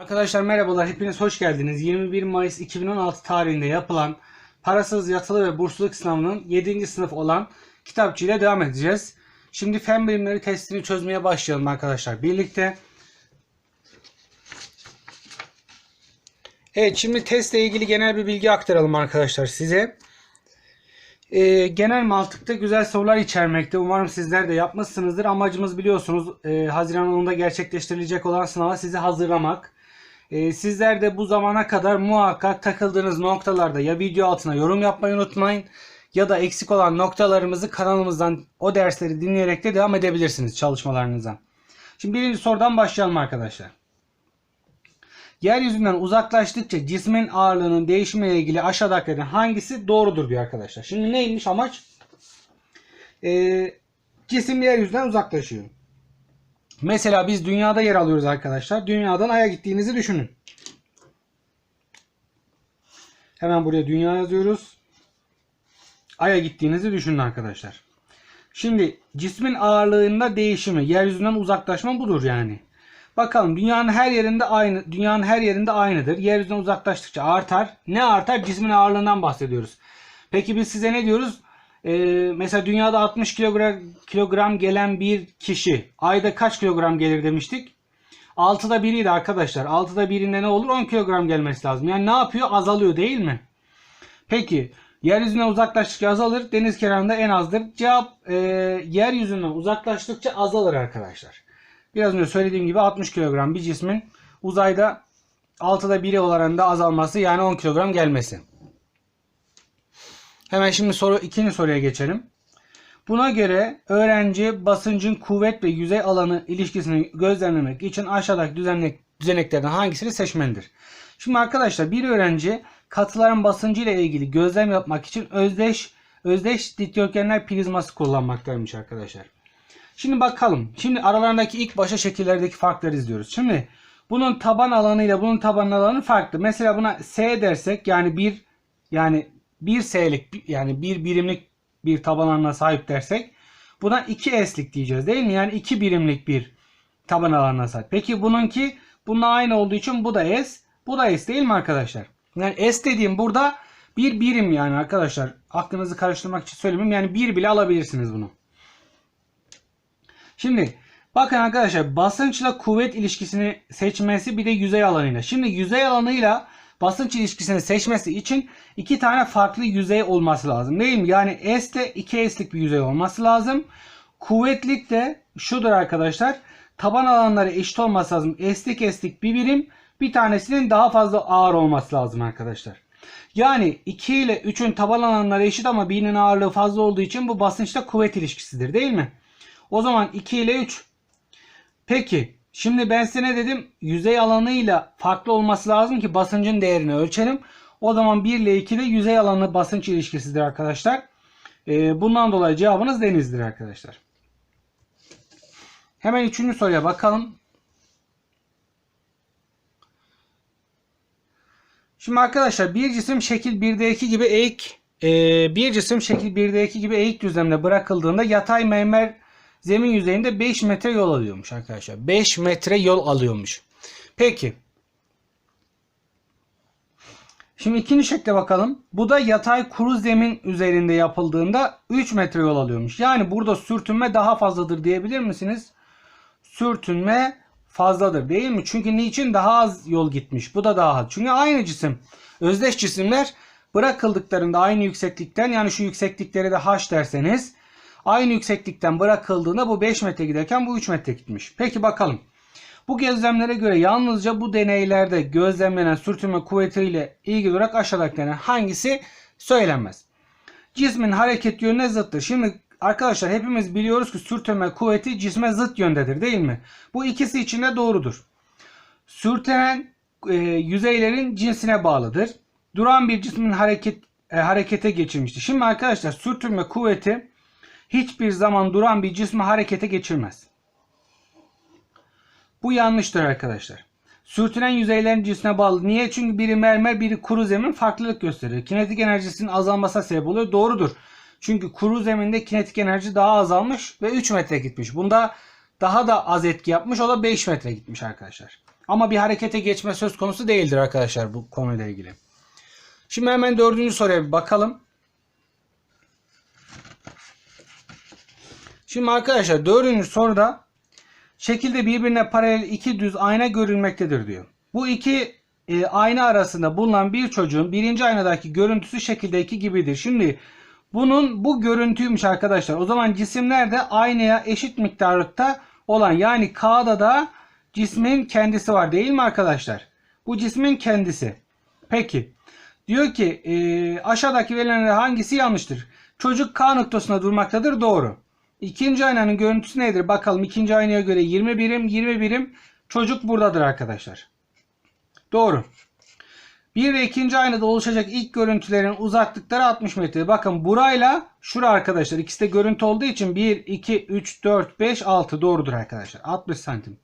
Arkadaşlar merhabalar, hepiniz hoş geldiniz. 21 Mayıs 2016 tarihinde yapılan parasız yatılı ve bursluluk sınavının 7. sınıf olan kitapçı ile devam edeceğiz. Şimdi fen bilimleri testini çözmeye başlayalım arkadaşlar birlikte. Evet şimdi testle ilgili genel bir bilgi aktaralım arkadaşlar size. Ee, genel mantıkta güzel sorular içermekte. Umarım sizler de yapmışsınızdır. Amacımız biliyorsunuz e, Haziran ayında gerçekleştirilecek olan sınava sizi hazırlamak. Ee, sizler de bu zamana kadar muhakkak takıldığınız noktalarda ya video altına yorum yapmayı unutmayın ya da eksik olan noktalarımızı kanalımızdan o dersleri dinleyerek de devam edebilirsiniz çalışmalarınıza. Şimdi birinci sorudan başlayalım arkadaşlar. Yeryüzünden uzaklaştıkça cismin ağırlığının değişimiyle ilgili aşağıdakilerden hangisi doğrudur diyor arkadaşlar. Şimdi neymiş amaç? Ee, cisim yeryüzünden uzaklaşıyor. Mesela biz dünyada yer alıyoruz arkadaşlar. Dünyadan aya gittiğinizi düşünün. Hemen buraya dünya yazıyoruz. Aya gittiğinizi düşünün arkadaşlar. Şimdi cismin ağırlığında değişimi, yeryüzünden uzaklaşma budur yani. Bakalım dünyanın her yerinde aynı, dünyanın her yerinde aynıdır. Yeryüzünden uzaklaştıkça artar. Ne artar? Cismin ağırlığından bahsediyoruz. Peki biz size ne diyoruz? Ee, mesela dünyada 60 kilogram, kilogram gelen bir kişi ayda kaç kilogram gelir demiştik? 6'da 1'iydi arkadaşlar. 6'da 1'inde ne olur? 10 kilogram gelmesi lazım. Yani ne yapıyor? Azalıyor değil mi? Peki yeryüzünden uzaklaştıkça azalır. Deniz kenarında en azdır. Cevap e, yeryüzünden uzaklaştıkça azalır arkadaşlar. Biraz önce söylediğim gibi 60 kilogram bir cismin uzayda 6'da 1'i oranında azalması yani 10 kilogram gelmesi. Hemen şimdi soru ikinci soruya geçelim. Buna göre öğrenci basıncın kuvvet ve yüzey alanı ilişkisini gözlemlemek için aşağıdaki düzenlik, düzeneklerden hangisini seçmelidir? Şimdi arkadaşlar bir öğrenci katıların basıncı ile ilgili gözlem yapmak için özdeş özdeş dikdörtgenler prizması kullanmaktaymış arkadaşlar. Şimdi bakalım. Şimdi aralarındaki ilk başa şekillerdeki farkları izliyoruz. Şimdi bunun taban alanı ile bunun taban alanı farklı. Mesela buna S dersek yani bir yani 1 S'lik yani bir birimlik bir taban alanına sahip dersek buna 2 S'lik diyeceğiz değil mi? Yani 2 birimlik bir taban alanına sahip. Peki bununki bununla aynı olduğu için bu da S. Bu da S değil mi arkadaşlar? Yani S dediğim burada bir birim yani arkadaşlar. Aklınızı karıştırmak için söylemiyorum. Yani bir bile alabilirsiniz bunu. Şimdi bakın arkadaşlar basınçla kuvvet ilişkisini seçmesi bir de yüzey alanıyla. Şimdi yüzey alanıyla basınç ilişkisini seçmesi için iki tane farklı yüzey olması lazım değil mi? Yani S de 2S'lik bir yüzey olması lazım. Kuvvetlik de şudur arkadaşlar. Taban alanları eşit olması lazım. S'lik S'lik bir birim. Bir tanesinin daha fazla ağır olması lazım arkadaşlar. Yani 2 ile 3'ün taban alanları eşit ama birinin ağırlığı fazla olduğu için bu basınçla kuvvet ilişkisidir değil mi? O zaman 2 ile 3. Peki şimdi ben size ne dedim? Yüzey alanıyla farklı olması lazım ki basıncın değerini ölçelim. O zaman 1 ile 2 de yüzey alanı basınç ilişkisidir arkadaşlar. Ee, bundan dolayı cevabınız denizdir arkadaşlar. Hemen üçüncü soruya bakalım. Şimdi arkadaşlar bir cisim şekil 1'deki gibi eğik e, bir cisim şekil 1'deki gibi eğik düzlemde bırakıldığında yatay mermer zemin yüzeyinde 5 metre yol alıyormuş arkadaşlar. 5 metre yol alıyormuş. Peki. Şimdi ikinci şekle bakalım. Bu da yatay kuru zemin üzerinde yapıldığında 3 metre yol alıyormuş. Yani burada sürtünme daha fazladır diyebilir misiniz? Sürtünme fazladır değil mi? Çünkü niçin daha az yol gitmiş? Bu da daha az. Çünkü aynı cisim. Özdeş cisimler bırakıldıklarında aynı yükseklikten yani şu yükseklikleri de h derseniz aynı yükseklikten bırakıldığında bu 5 metre giderken bu 3 metre gitmiş. Peki bakalım. Bu gözlemlere göre yalnızca bu deneylerde gözlemlenen sürtünme kuvvetiyle ilgili olarak aşağıdakilerden hangisi söylenmez? Cismin hareket yönüne zıttır. Şimdi arkadaşlar hepimiz biliyoruz ki sürtünme kuvveti cisme zıt yöndedir değil mi? Bu ikisi için de doğrudur. Sürtünen e, yüzeylerin cinsine bağlıdır. Duran bir cismin hareket e, harekete geçirmiştir. Şimdi arkadaşlar sürtünme kuvveti hiçbir zaman duran bir cismi harekete geçirmez. Bu yanlıştır arkadaşlar. Sürtünen yüzeylerin cinsine bağlı. Niye? Çünkü biri mermer, biri kuru zemin farklılık gösterir. Kinetik enerjisinin azalmasına sebep oluyor. Doğrudur. Çünkü kuru zeminde kinetik enerji daha azalmış ve 3 metre gitmiş. Bunda daha da az etki yapmış. O da 5 metre gitmiş arkadaşlar. Ama bir harekete geçme söz konusu değildir arkadaşlar bu konuyla ilgili. Şimdi hemen dördüncü soruya bir bakalım. Şimdi arkadaşlar dördüncü soruda şekilde birbirine paralel iki düz ayna görülmektedir diyor. Bu iki e, ayna arasında bulunan bir çocuğun birinci aynadaki görüntüsü şekildeki gibidir. Şimdi bunun bu görüntüymüş arkadaşlar. O zaman cisimler de aynaya eşit miktarda olan yani K'da da cismin kendisi var değil mi arkadaşlar? Bu cismin kendisi. Peki. Diyor ki e, aşağıdaki verilenler hangisi yanlıştır? Çocuk K noktasında durmaktadır. Doğru. İkinci aynanın görüntüsü nedir? Bakalım ikinci aynaya göre 20 birim 20 birim çocuk buradadır arkadaşlar. Doğru. Bir ve ikinci aynada oluşacak ilk görüntülerin uzaklıkları 60 metre. Bakın burayla şura arkadaşlar. İkisi de görüntü olduğu için 1, 2, 3, 4, 5, 6 doğrudur arkadaşlar. 60 santim.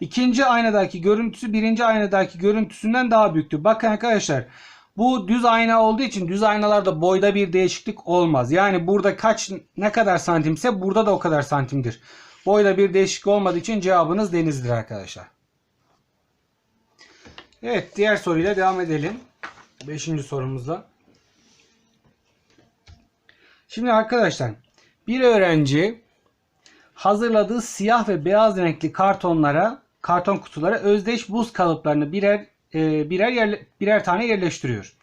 İkinci aynadaki görüntüsü birinci aynadaki görüntüsünden daha büyüktür. Bakın arkadaşlar bu düz ayna olduğu için düz aynalarda boyda bir değişiklik olmaz. Yani burada kaç ne kadar santimse burada da o kadar santimdir. Boyda bir değişiklik olmadığı için cevabınız denizdir arkadaşlar. Evet diğer soruyla devam edelim. Beşinci sorumuzla. Şimdi arkadaşlar bir öğrenci hazırladığı siyah ve beyaz renkli kartonlara karton kutulara özdeş buz kalıplarını birer e, birer yerle, birer tane yerleştiriyor.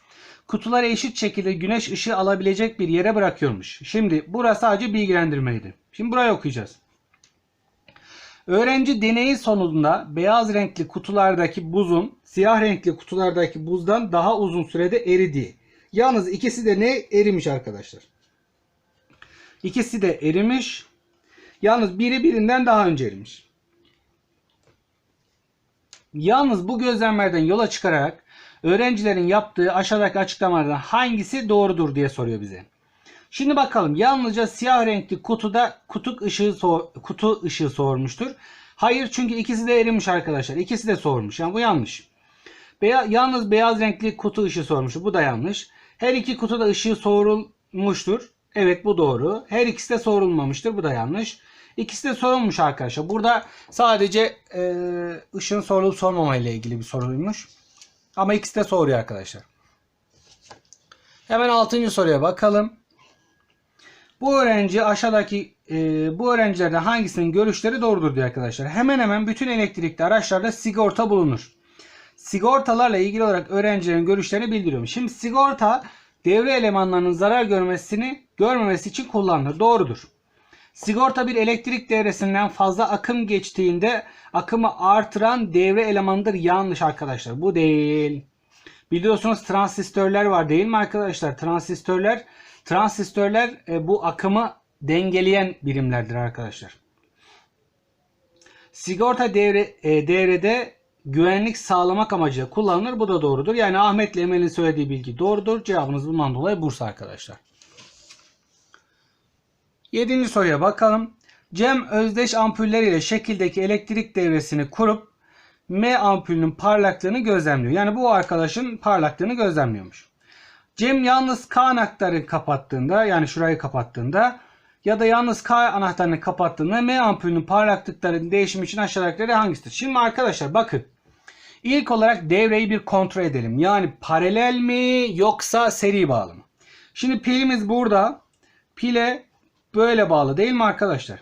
Kutuları eşit şekilde güneş ışığı alabilecek bir yere bırakıyormuş. Şimdi burası sadece bilgilendirmeydi. Şimdi burayı okuyacağız. Öğrenci deneyi sonunda beyaz renkli kutulardaki buzun siyah renkli kutulardaki buzdan daha uzun sürede eridiği. Yalnız ikisi de ne? Erimiş arkadaşlar. İkisi de erimiş. Yalnız biri birinden daha önce erimiş. Yalnız bu gözlemlerden yola çıkarak öğrencilerin yaptığı aşağıdaki açıklamalardan hangisi doğrudur diye soruyor bize. Şimdi bakalım yalnızca siyah renkli kutuda kutu ışığı kutu ışığı soğurmuştur. Hayır çünkü ikisi de erimiş arkadaşlar. İkisi de soğurmuş. Yani bu yanlış. Beya yalnız beyaz renkli kutu ışığı soğurmuş. Bu da yanlış. Her iki kutuda ışığı soğurulmuştur. Evet bu doğru. Her ikisi de soğurulmamıştır. Bu da yanlış. İkisi de sorulmuş arkadaşlar. Burada sadece e, ışığın sorulup sormama ile ilgili bir soruymuş. Ama ikisi de soruyor arkadaşlar. Hemen 6. soruya bakalım. Bu öğrenci aşağıdaki e, bu öğrencilerden hangisinin görüşleri doğrudur diyor arkadaşlar. Hemen hemen bütün elektrikli araçlarda sigorta bulunur. Sigortalarla ilgili olarak öğrencilerin görüşlerini bildiriyorum. Şimdi sigorta devre elemanlarının zarar görmesini görmemesi için kullanılır. Doğrudur. Sigorta bir elektrik devresinden fazla akım geçtiğinde akımı artıran devre elemanıdır. Yanlış arkadaşlar. Bu değil. Biliyorsunuz transistörler var değil mi arkadaşlar? Transistörler transistörler e, bu akımı dengeleyen birimlerdir arkadaşlar. Sigorta devre, e, devrede güvenlik sağlamak amacıyla kullanılır. Bu da doğrudur. Yani Ahmet ile Emel'in söylediği bilgi doğrudur. Cevabınız bundan dolayı Bursa arkadaşlar. Yedinci soruya bakalım. Cem özdeş ampuller ile şekildeki elektrik devresini kurup M ampulünün parlaklığını gözlemliyor. Yani bu arkadaşın parlaklığını gözlemliyormuş. Cem yalnız K anahtarını kapattığında yani şurayı kapattığında ya da yalnız K anahtarını kapattığında M ampulünün parlaklıklarının değişimi için aşağıdakileri hangisidir? Şimdi arkadaşlar bakın. İlk olarak devreyi bir kontrol edelim. Yani paralel mi yoksa seri bağlı mı? Şimdi pilimiz burada. Pile böyle bağlı değil mi arkadaşlar?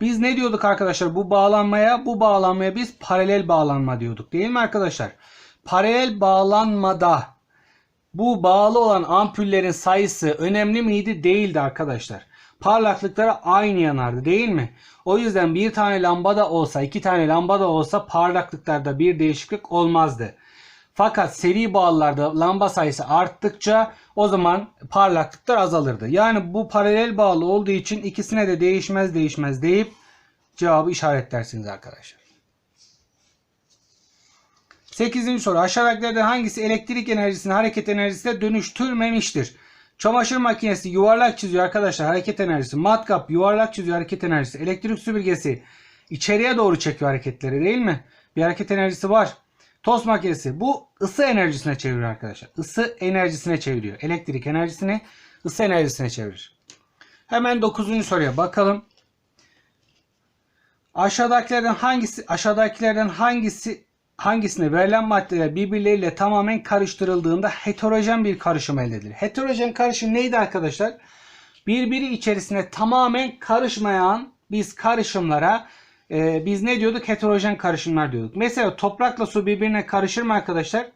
Biz ne diyorduk arkadaşlar bu bağlanmaya? Bu bağlanmaya biz paralel bağlanma diyorduk değil mi arkadaşlar? Paralel bağlanmada bu bağlı olan ampullerin sayısı önemli miydi? Değildi arkadaşlar. Parlaklıkları aynı yanardı değil mi? O yüzden bir tane lambada olsa, iki tane lambada olsa parlaklıklarda bir değişiklik olmazdı. Fakat seri bağlılarda lamba sayısı arttıkça o zaman parlaklıklar azalırdı. Yani bu paralel bağlı olduğu için ikisine de değişmez değişmez deyip cevabı işaretlersiniz arkadaşlar. 8. soru. Aşağıdakilerden hangisi elektrik enerjisini hareket enerjisine dönüştürmemiştir? Çamaşır makinesi yuvarlak çiziyor arkadaşlar hareket enerjisi. Matkap yuvarlak çiziyor hareket enerjisi. Elektrik süpürgesi içeriye doğru çekiyor hareketleri değil mi? Bir hareket enerjisi var. Tost makinesi bu ısı enerjisine çeviriyor arkadaşlar. Isı enerjisine çeviriyor. Elektrik enerjisini ısı enerjisine çevirir. Hemen 9. soruya bakalım. Aşağıdakilerden hangisi aşağıdakilerden hangisi hangisine verilen maddeler birbirleriyle tamamen karıştırıldığında heterojen bir karışım elde edilir. Heterojen karışım neydi arkadaşlar? Birbiri içerisine tamamen karışmayan biz karışımlara e, biz ne diyorduk? Heterojen karışımlar diyorduk. Mesela toprakla su birbirine karışır mı arkadaşlar?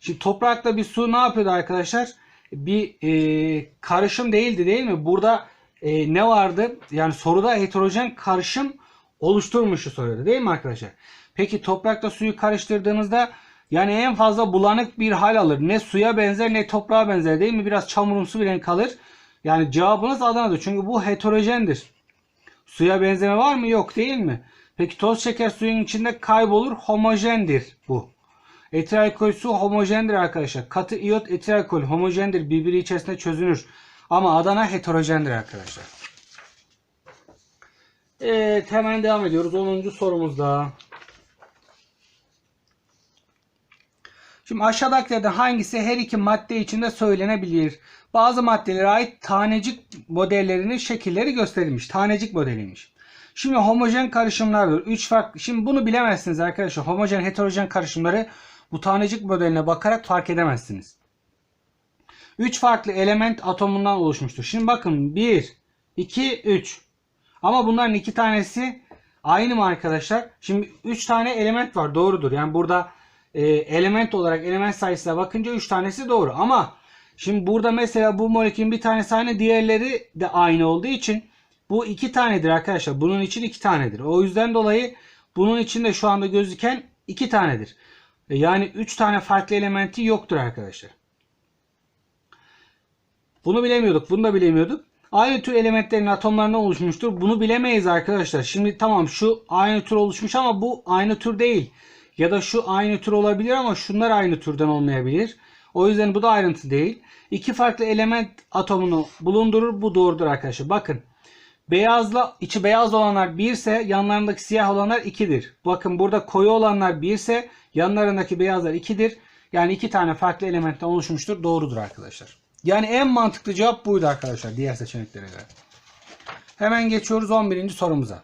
Şimdi toprakla bir su ne yapıyordu arkadaşlar? Bir e, karışım değildi değil mi? Burada e, ne vardı? Yani soruda heterojen karışım oluşturmuşu soruyordu değil mi arkadaşlar? Peki toprakla suyu karıştırdığınızda yani en fazla bulanık bir hal alır. Ne suya benzer ne toprağa benzer değil mi? Biraz çamurumsu bir renk alır. Yani cevabınız Adana'dır. Çünkü bu heterojendir. Suya benzeme var mı? Yok değil mi? Peki toz şeker suyun içinde kaybolur. Homojendir bu. Etil alkol su homojendir arkadaşlar. Katı iyot etil alkol homojendir. Birbiri içerisinde çözünür. Ama Adana heterojendir arkadaşlar. Evet hemen devam ediyoruz. 10. sorumuzda. Şimdi aşağıdakilerden hangisi her iki madde içinde söylenebilir? Bazı maddelere ait tanecik modellerinin şekilleri gösterilmiş. Tanecik modeliymiş. Şimdi homojen karışımlardır. 3 farklı. Şimdi bunu bilemezsiniz arkadaşlar. Homojen heterojen karışımları bu tanecik modeline bakarak fark edemezsiniz. 3 farklı element atomundan oluşmuştur. Şimdi bakın 1, 2, 3. Ama bunların iki tanesi aynı mı arkadaşlar? Şimdi 3 tane element var. Doğrudur. Yani burada e, element olarak element sayısına bakınca 3 tanesi doğru. Ama şimdi burada mesela bu molekülün bir tanesi aynı diğerleri de aynı olduğu için bu iki tanedir arkadaşlar. Bunun için iki tanedir. O yüzden dolayı bunun içinde şu anda gözüken iki tanedir. E, Yani 3 tane farklı elementi yoktur arkadaşlar. Bunu bilemiyorduk. Bunu da bilemiyorduk. Aynı tür elementlerin atomlarından oluşmuştur. Bunu bilemeyiz arkadaşlar. Şimdi tamam şu aynı tür oluşmuş ama bu aynı tür değil. Ya da şu aynı tür olabilir ama şunlar aynı türden olmayabilir. O yüzden bu da ayrıntı değil. İki farklı element atomunu bulundurur. Bu doğrudur arkadaşlar. Bakın. Beyazla içi beyaz olanlar 1 ise yanlarındaki siyah olanlar 2'dir. Bakın burada koyu olanlar 1 ise yanlarındaki beyazlar 2'dir. Yani iki tane farklı elementten oluşmuştur. Doğrudur arkadaşlar. Yani en mantıklı cevap buydu arkadaşlar diğer seçeneklere göre. Hemen geçiyoruz 11. sorumuza.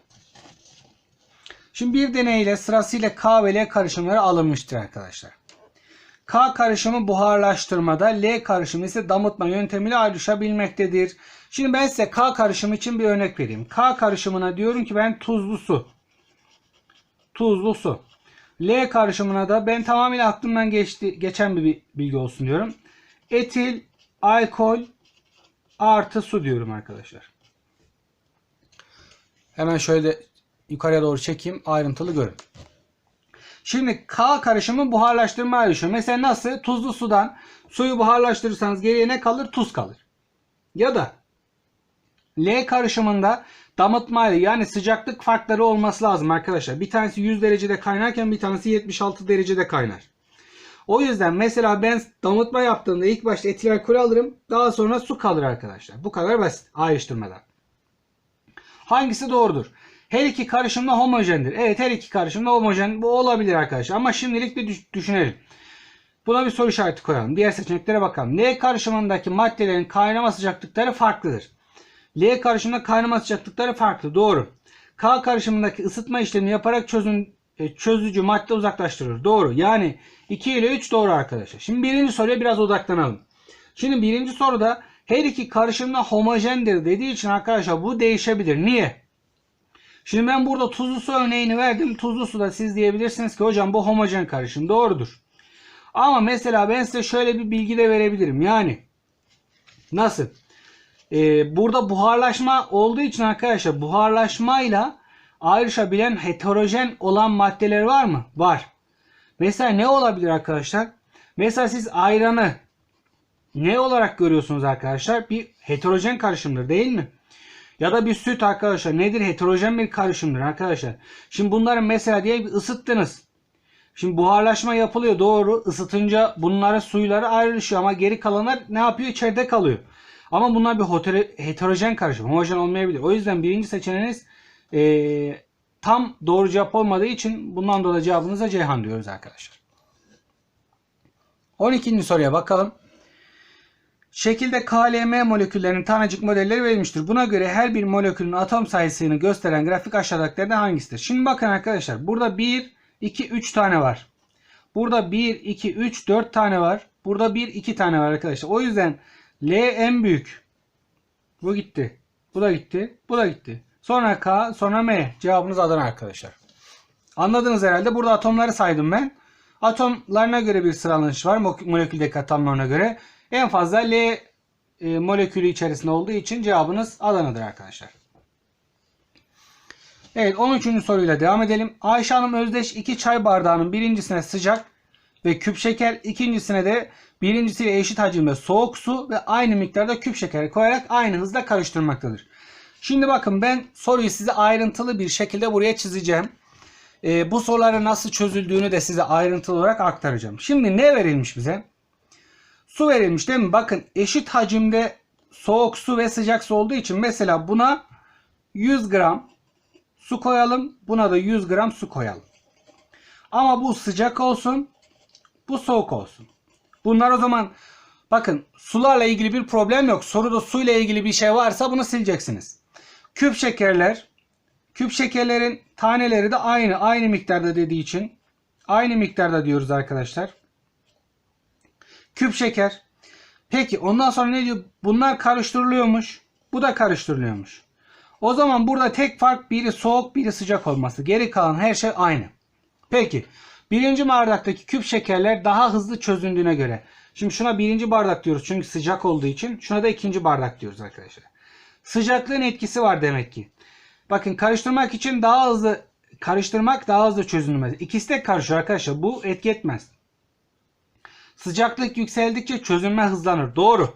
Şimdi bir deneyle sırasıyla K ve L karışımları alınmıştır arkadaşlar. K karışımı buharlaştırmada, L karışımı ise damıtma yöntemiyle ayrışabilmektedir. Şimdi ben size K karışımı için bir örnek vereyim. K karışımına diyorum ki ben tuzlu su. Tuzlu su. L karışımına da ben tamamıyla aklımdan geçti, geçen bir bilgi olsun diyorum. Etil, alkol artı su diyorum arkadaşlar. Hemen şöyle yukarıya doğru çekeyim ayrıntılı görün. Şimdi K karışımı buharlaştırma ayrışıyor. Mesela nasıl? Tuzlu sudan suyu buharlaştırırsanız geriye ne kalır? Tuz kalır. Ya da L karışımında damıtma yani sıcaklık farkları olması lazım arkadaşlar. Bir tanesi 100 derecede kaynarken bir tanesi 76 derecede kaynar. O yüzden mesela ben damıtma yaptığımda ilk başta etil alkol alırım. Daha sonra su kalır arkadaşlar. Bu kadar basit ayrıştırmadan. Hangisi doğrudur? Her iki karışım da homojendir. Evet her iki karışım da homojen. Bu olabilir arkadaşlar. Ama şimdilik bir düş- düşünelim. Buna bir soru işareti koyalım. Diğer seçeneklere bakalım. L karışımındaki maddelerin kaynama sıcaklıkları farklıdır. L karışımında kaynama sıcaklıkları farklı. Doğru. K karışımındaki ısıtma işlemi yaparak çözün, e, çözücü madde uzaklaştırır. Doğru. Yani 2 ile 3 doğru arkadaşlar. Şimdi birinci soruya biraz odaklanalım. Şimdi birinci soruda her iki karışımda homojendir dediği için arkadaşlar bu değişebilir. Niye? Şimdi ben burada tuzlu su örneğini verdim. Tuzlu suda siz diyebilirsiniz ki hocam bu homojen karışım. Doğrudur. Ama mesela ben size şöyle bir bilgi de verebilirim. Yani nasıl? Ee, burada buharlaşma olduğu için arkadaşlar buharlaşmayla ayrışabilen heterojen olan maddeler var mı? Var. Mesela ne olabilir arkadaşlar? Mesela siz ayranı ne olarak görüyorsunuz arkadaşlar? Bir heterojen karışımdır değil mi? Ya da bir süt arkadaşlar nedir? Heterojen bir karışımdır arkadaşlar. Şimdi bunları mesela diye bir ısıttınız. Şimdi buharlaşma yapılıyor doğru. Isıtınca bunların suyları ayrışıyor ama geri kalanlar ne yapıyor? İçeride kalıyor. Ama bunlar bir heterojen karışım. Homojen olmayabilir. O yüzden birinci seçeneğiniz eee, tam doğru cevap olmadığı için bundan dolayı cevabınıza Ceyhan diyoruz arkadaşlar. 12. soruya bakalım. Şekilde KLM moleküllerinin tanecik modelleri verilmiştir. Buna göre her bir molekülün atom sayısını gösteren grafik aşağıdakilerden hangisidir? Şimdi bakın arkadaşlar burada 1, 2, 3 tane var. Burada 1, 2, 3, 4 tane var. Burada 1, 2 tane var arkadaşlar. O yüzden L en büyük. Bu gitti. Bu da gitti. Bu da gitti. Sonra K, sonra M. Cevabınız Adana arkadaşlar. Anladınız herhalde. Burada atomları saydım ben. Atomlarına göre bir sıralanış var. mo- Moleküldeki atomlarına göre. En fazla L e, molekülü içerisinde olduğu için cevabınız Adana'dır arkadaşlar. Evet 13. soruyla devam edelim. Ayşe Hanım Özdeş 2 çay bardağının birincisine sıcak ve küp şeker ikincisine de birincisiyle eşit hacimde soğuk su ve aynı miktarda küp şeker koyarak aynı hızla karıştırmaktadır. Şimdi bakın ben soruyu size ayrıntılı bir şekilde buraya çizeceğim. Ee, bu soruların nasıl çözüldüğünü de size ayrıntılı olarak aktaracağım. Şimdi ne verilmiş bize? Su verilmiş değil mi? Bakın eşit hacimde soğuk su ve sıcak su olduğu için mesela buna 100 gram su koyalım. Buna da 100 gram su koyalım. Ama bu sıcak olsun. Bu soğuk olsun. Bunlar o zaman bakın sularla ilgili bir problem yok. Soruda suyla ilgili bir şey varsa bunu sileceksiniz. Küp şekerler küp şekerlerin taneleri de aynı aynı miktarda dediği için aynı miktarda diyoruz arkadaşlar. Küp şeker. Peki ondan sonra ne diyor? Bunlar karıştırılıyormuş. Bu da karıştırılıyormuş. O zaman burada tek fark biri soğuk biri sıcak olması. Geri kalan her şey aynı. Peki birinci bardaktaki küp şekerler daha hızlı çözündüğüne göre. Şimdi şuna birinci bardak diyoruz çünkü sıcak olduğu için. Şuna da ikinci bardak diyoruz arkadaşlar. Sıcaklığın etkisi var demek ki. Bakın karıştırmak için daha hızlı karıştırmak daha hızlı çözünmez. İkisi de karışıyor arkadaşlar. Bu etki etmez. Sıcaklık yükseldikçe çözünme hızlanır. Doğru.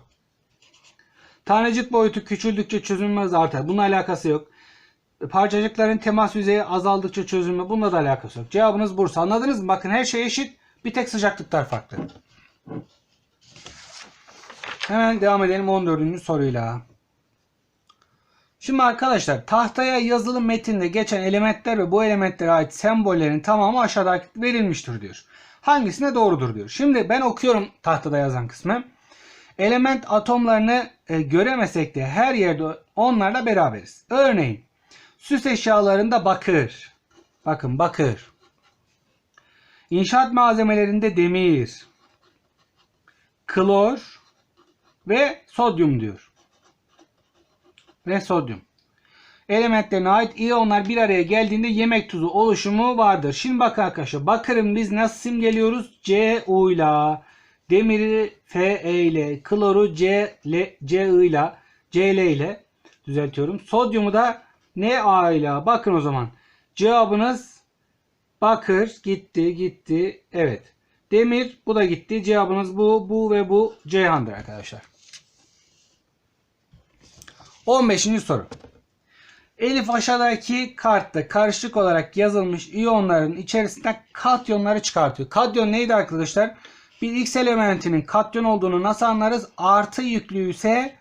Tanecik boyutu küçüldükçe çözünme hızı artar. Bununla alakası yok. Parçacıkların temas yüzeyi azaldıkça çözünme bununla da alakası yok. Cevabınız Bursa. Anladınız mı? Bakın her şey eşit. Bir tek sıcaklıklar farklı. Hemen devam edelim 14. soruyla. Şimdi arkadaşlar tahtaya yazılı metinde geçen elementler ve bu elementlere ait sembollerin tamamı aşağıda verilmiştir diyor. Hangisine doğrudur diyor. Şimdi ben okuyorum tahtada yazan kısmı. Element atomlarını e, göremesek de her yerde onlarla beraberiz. Örneğin süs eşyalarında bakır. Bakın bakır. İnşaat malzemelerinde demir. Klor ve sodyum diyor. Ve sodyum. Elementlerine ait iyonlar bir araya geldiğinde yemek tuzu oluşumu vardır. Şimdi bakın arkadaşlar. Bakırın biz nasıl simgeliyoruz? C U ile. Demiri F E ile. Kloru C L C ile. C L ile. Düzeltiyorum. Sodyumu da N A ile. Bakın o zaman. Cevabınız bakır gitti gitti. Evet. Demir bu da gitti. Cevabınız bu bu ve bu Ceyhan'dır arkadaşlar. 15. soru. Elif aşağıdaki kartta karışık olarak yazılmış iyonların içerisinden katyonları çıkartıyor. Katyon neydi arkadaşlar? Bir X elementinin katyon olduğunu nasıl anlarız? Artı yüklü ise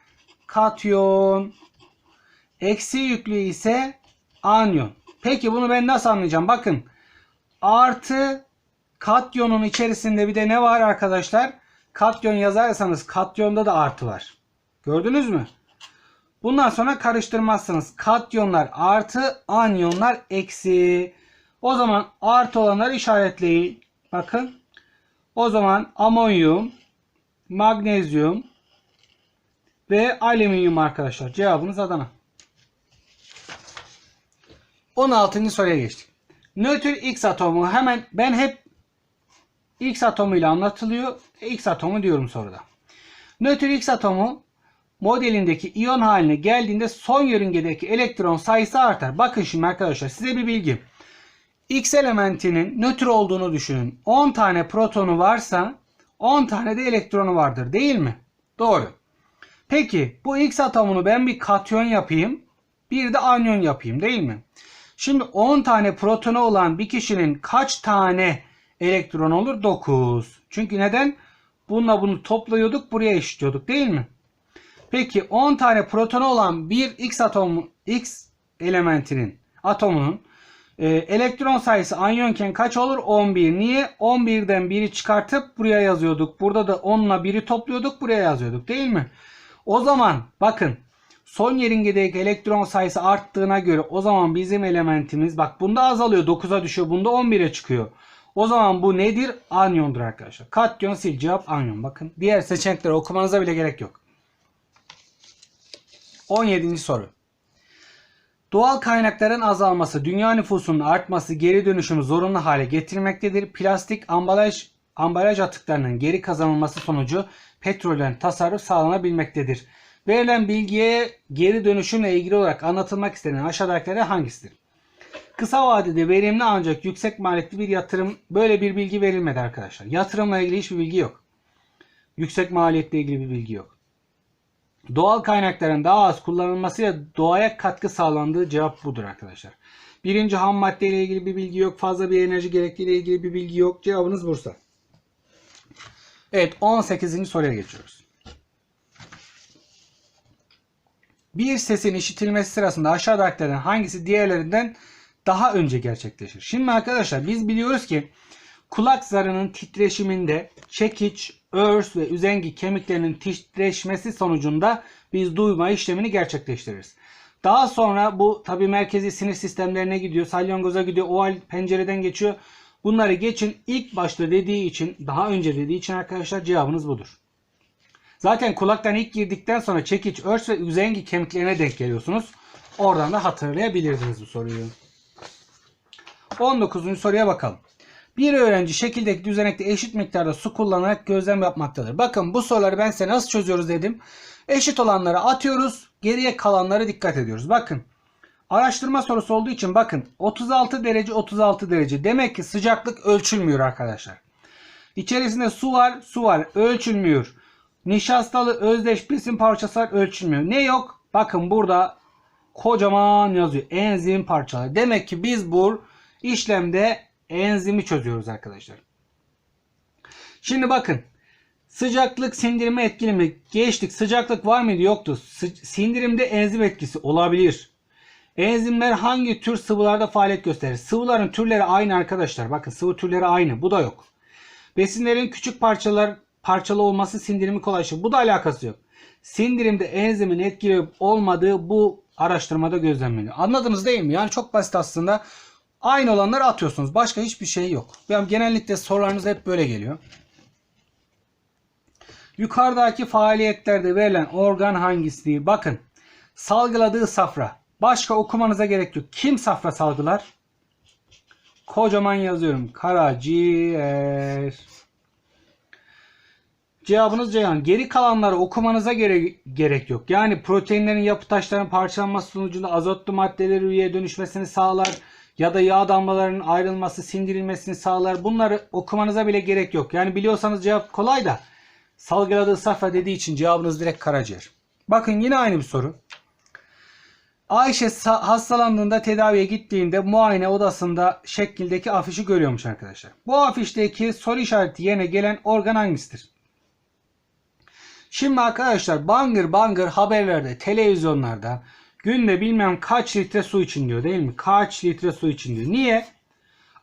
katyon. Eksi yüklü ise anyon. Peki bunu ben nasıl anlayacağım? Bakın. Artı katyonun içerisinde bir de ne var arkadaşlar? Katyon yazarsanız katyonda da artı var. Gördünüz mü? Bundan sonra karıştırmazsınız. Katyonlar artı, anyonlar eksi. O zaman artı olanları işaretleyin. Bakın. O zaman amonyum, magnezyum ve alüminyum arkadaşlar. Cevabımız Adana. 16. soruya geçtik. Nötr X atomu hemen ben hep X atomuyla anlatılıyor. X atomu diyorum soruda. Nötr X atomu modelindeki iyon haline geldiğinde son yörüngedeki elektron sayısı artar. Bakın şimdi arkadaşlar size bir bilgi. X elementinin nötr olduğunu düşünün. 10 tane protonu varsa 10 tane de elektronu vardır değil mi? Doğru. Peki bu X atomunu ben bir katyon yapayım. Bir de anyon yapayım değil mi? Şimdi 10 tane protonu olan bir kişinin kaç tane elektron olur? 9. Çünkü neden? Bununla bunu topluyorduk buraya eşitliyorduk değil mi? Peki 10 tane protonu olan bir X atomu X elementinin atomunun Ee, elektron sayısı anyonken kaç olur? 11. Niye? 11'den 1'i çıkartıp buraya yazıyorduk. Burada da 10'la 1'i topluyorduk. Buraya yazıyorduk değil mi? O zaman bakın son yörüngedeki elektron sayısı arttığına göre o zaman bizim elementimiz bak bunda azalıyor 9'a düşüyor bunda 11'e çıkıyor. O zaman bu nedir? Anyondur arkadaşlar. Katyon sil cevap anyon. Bakın diğer seçenekleri okumanıza bile gerek yok. 17. soru. Doğal kaynakların azalması, dünya nüfusunun artması geri dönüşümü zorunlu hale getirmektedir. Plastik ambalaj ambalaj atıklarının geri kazanılması sonucu petrolden tasarruf sağlanabilmektedir. Verilen bilgiye geri dönüşümle ilgili olarak anlatılmak istenen aşağıdakilerden hangisidir? Kısa vadede verimli ancak yüksek maliyetli bir yatırım böyle bir bilgi verilmedi arkadaşlar. Yatırımla ilgili hiçbir bilgi yok. Yüksek maliyetle ilgili bir bilgi yok. Doğal kaynakların daha az kullanılmasıyla doğaya katkı sağlandığı cevap budur arkadaşlar. Birinci ham madde ile ilgili bir bilgi yok. Fazla bir enerji gerektiği ile ilgili bir bilgi yok. Cevabınız Bursa. Evet 18. soruya geçiyoruz. Bir sesin işitilmesi sırasında aşağıdakilerden hangisi diğerlerinden daha önce gerçekleşir? Şimdi arkadaşlar biz biliyoruz ki kulak zarının titreşiminde çekiç, örs ve üzengi kemiklerinin titreşmesi sonucunda biz duyma işlemini gerçekleştiririz. Daha sonra bu tabi merkezi sinir sistemlerine gidiyor, salyangoza gidiyor, oval pencereden geçiyor. Bunları geçin ilk başta dediği için, daha önce dediği için arkadaşlar cevabınız budur. Zaten kulaktan ilk girdikten sonra çekiç, örs ve üzengi kemiklerine denk geliyorsunuz. Oradan da hatırlayabilirsiniz bu soruyu. 19. soruya bakalım. Bir öğrenci şekildeki düzenekte eşit miktarda su kullanarak gözlem yapmaktadır. Bakın bu soruları ben size nasıl çözüyoruz dedim. Eşit olanları atıyoruz. Geriye kalanlara dikkat ediyoruz. Bakın. Araştırma sorusu olduğu için bakın 36 derece 36 derece. Demek ki sıcaklık ölçülmüyor arkadaşlar. İçerisinde su var su var ölçülmüyor. Nişastalı özdeş besin parçası var ölçülmüyor. Ne yok? Bakın burada kocaman yazıyor. Enzim parçaları. Demek ki biz bu işlemde enzimi çözüyoruz arkadaşlar. Şimdi bakın. Sıcaklık sindirime etkili mi? Geçtik. Sıcaklık var mıydı? Yoktu. Sindirimde enzim etkisi olabilir. Enzimler hangi tür sıvılarda faaliyet gösterir? Sıvıların türleri aynı arkadaşlar. Bakın sıvı türleri aynı. Bu da yok. Besinlerin küçük parçalar parçalı olması sindirimi kolaylaştırır. Bu da alakası yok. Sindirimde enzimin etkili olmadığı bu araştırmada gözlemleniyor. Anladınız değil mi? Yani çok basit aslında. Aynı olanları atıyorsunuz. Başka hiçbir şey yok. Yani genellikle sorularınız hep böyle geliyor. Yukarıdaki faaliyetlerde verilen organ hangisidir? Bakın. Salgıladığı safra. Başka okumanıza gerek yok. Kim safra salgılar? Kocaman yazıyorum. Karaciğer. Cevabınız Ceyhan. Geri kalanları okumanıza gere- gerek yok. Yani proteinlerin yapı taşlarının parçalanması sonucunda azotlu maddeler üyeye dönüşmesini sağlar ya da yağ damlalarının ayrılması, sindirilmesini sağlar. Bunları okumanıza bile gerek yok. Yani biliyorsanız cevap kolay da salgıladığı safra dediği için cevabınız direkt karaciğer. Bakın yine aynı bir soru. Ayşe hastalandığında tedaviye gittiğinde muayene odasında şekildeki afişi görüyormuş arkadaşlar. Bu afişteki soru işareti yerine gelen organ hangisidir? Şimdi arkadaşlar bangır bangır haberlerde, televizyonlarda günde bilmem kaç litre su için diyor değil mi? Kaç litre su için diyor. Niye?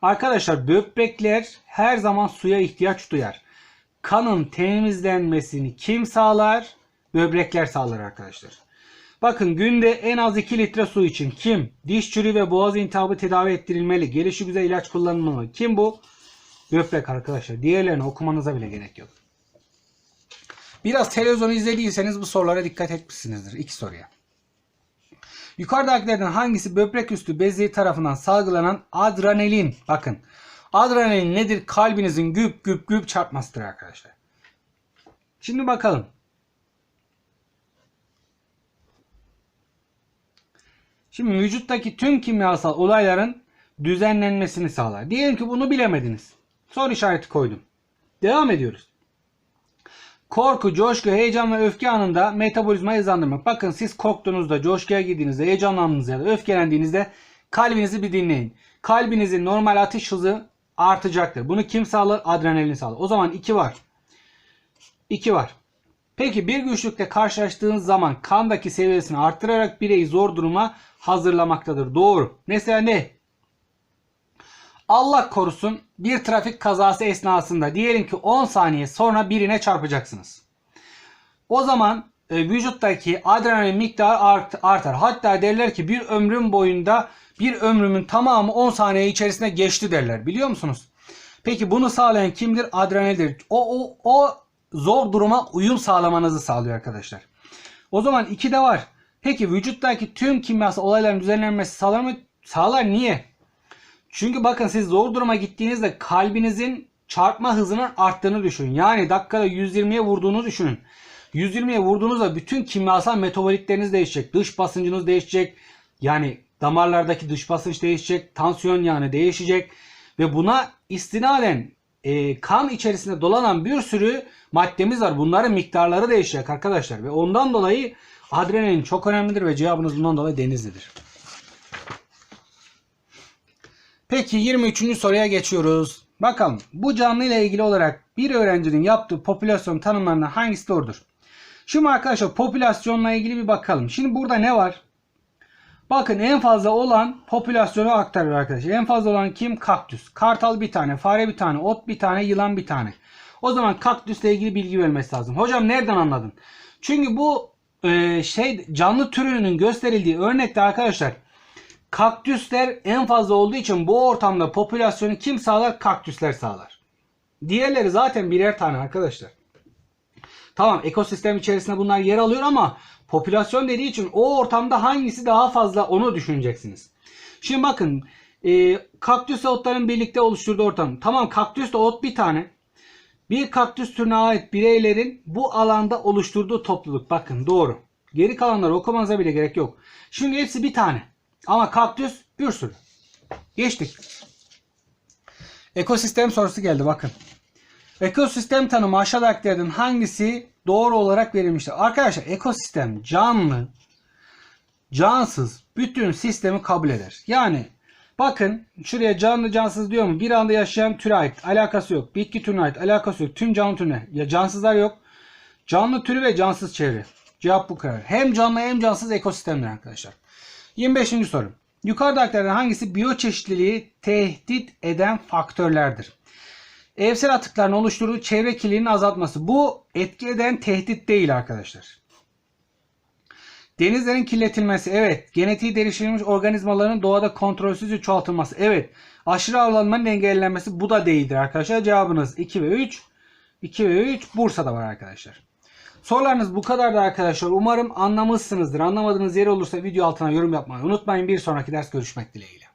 Arkadaşlar böbrekler her zaman suya ihtiyaç duyar. Kanın temizlenmesini kim sağlar? Böbrekler sağlar arkadaşlar. Bakın günde en az 2 litre su için kim? Diş çürüğü ve boğaz iltihabı tedavi ettirilmeli. Gelişi güzel ilaç kullanılmalı. Kim bu? Böbrek arkadaşlar. Diğerlerini okumanıza bile gerek yok. Biraz televizyon izlediyseniz bu sorulara dikkat etmişsinizdir. İki soruya. Yukarıdakilerden hangisi böbrek üstü bezi tarafından salgılanan adrenalin? Bakın. Adrenalin nedir? Kalbinizin güp güp güp çarpmasıdır arkadaşlar. Şimdi bakalım. Şimdi vücuttaki tüm kimyasal olayların düzenlenmesini sağlar. Diyelim ki bunu bilemediniz. Soru işareti koydum. Devam ediyoruz. Korku, coşku, heyecan ve öfke anında metabolizmayı hızlandırmak. Bakın siz korktuğunuzda, coşkuya girdiğinizde, heyecanlandığınızda ya da öfkelendiğinizde kalbinizi bir dinleyin. Kalbinizin normal atış hızı artacaktır. Bunu kim sağlar? Adrenalin sağlar. O zaman 2 var. 2 var. Peki bir güçlükle karşılaştığınız zaman kandaki seviyesini arttırarak bireyi zor duruma hazırlamaktadır. Doğru. Mesela ne? Allah korusun bir trafik kazası esnasında diyelim ki 10 saniye sonra birine çarpacaksınız. O zaman e, vücuttaki adrenalin miktarı art- artar. Hatta derler ki bir ömrüm boyunda bir ömrümün tamamı 10 saniye içerisinde geçti derler. Biliyor musunuz? Peki bunu sağlayan kimdir? Adrenaldir. O, o, o zor duruma uyum sağlamanızı sağlıyor arkadaşlar. O zaman iki de var. Peki vücuttaki tüm kimyasal olayların düzenlenmesi sağlar mı? Sağlar. Niye? Çünkü bakın siz zor duruma gittiğinizde kalbinizin çarpma hızının arttığını düşünün. Yani dakikada 120'ye vurduğunu düşünün. 120'ye vurduğunuzda bütün kimyasal metabolitleriniz değişecek. Dış basıncınız değişecek. Yani damarlardaki dış basınç değişecek. Tansiyon yani değişecek. Ve buna istinaden e, kan içerisinde dolanan bir sürü maddemiz var. Bunların miktarları değişecek arkadaşlar. Ve ondan dolayı adrenalin çok önemlidir ve cevabınız bundan dolayı denizlidir. Peki 23. soruya geçiyoruz. Bakalım bu canlı ile ilgili olarak bir öğrencinin yaptığı popülasyon tanımlarından hangisi doğrudur? Şimdi arkadaşlar popülasyonla ilgili bir bakalım. Şimdi burada ne var? Bakın en fazla olan popülasyonu aktarıyor arkadaşlar. En fazla olan kim? Kaktüs. Kartal bir tane, fare bir tane, ot bir tane, yılan bir tane. O zaman kaktüsle ilgili bilgi vermesi lazım. Hocam nereden anladın? Çünkü bu e, şey canlı türünün gösterildiği örnekte arkadaşlar kaktüsler en fazla olduğu için bu ortamda popülasyonu kim sağlar? Kaktüsler sağlar. Diğerleri zaten birer tane arkadaşlar. Tamam ekosistem içerisinde bunlar yer alıyor ama popülasyon dediği için o ortamda hangisi daha fazla onu düşüneceksiniz. Şimdi bakın e, kaktüs otların birlikte oluşturduğu ortam. Tamam kaktüs de ot bir tane. Bir kaktüs türüne ait bireylerin bu alanda oluşturduğu topluluk. Bakın doğru. Geri kalanları okumanıza bile gerek yok. Şimdi hepsi bir tane. Ama kaktüs bir sürü. Geçtik. Ekosistem sorusu geldi bakın. Ekosistem tanımı aşağıdakilerden hangisi doğru olarak verilmiştir? Arkadaşlar ekosistem canlı, cansız bütün sistemi kabul eder. Yani bakın şuraya canlı cansız diyor mu? Bir anda yaşayan türe ait alakası yok. Bitki türüne ait alakası yok. Tüm canlı türüne ya cansızlar yok. Canlı türü ve cansız çevre. Cevap bu kadar. Hem canlı hem cansız ekosistemler arkadaşlar. 25. soru. Yukarıdakilerden hangisi biyoçeşitliliği tehdit eden faktörlerdir? Evsel atıkların oluşturduğu çevre kirliliğinin azaltması. Bu etki eden tehdit değil arkadaşlar. Denizlerin kirletilmesi. Evet. Genetiği değiştirilmiş organizmaların doğada kontrolsüzce çoğaltılması. Evet. Aşırı avlanmanın engellenmesi. Bu da değildir arkadaşlar. Cevabınız 2 ve 3. 2 ve 3 Bursa'da var arkadaşlar. Sorularınız bu kadardı arkadaşlar. Umarım anlamışsınızdır. Anlamadığınız yer olursa video altına yorum yapmayı unutmayın. Bir sonraki ders görüşmek dileğiyle.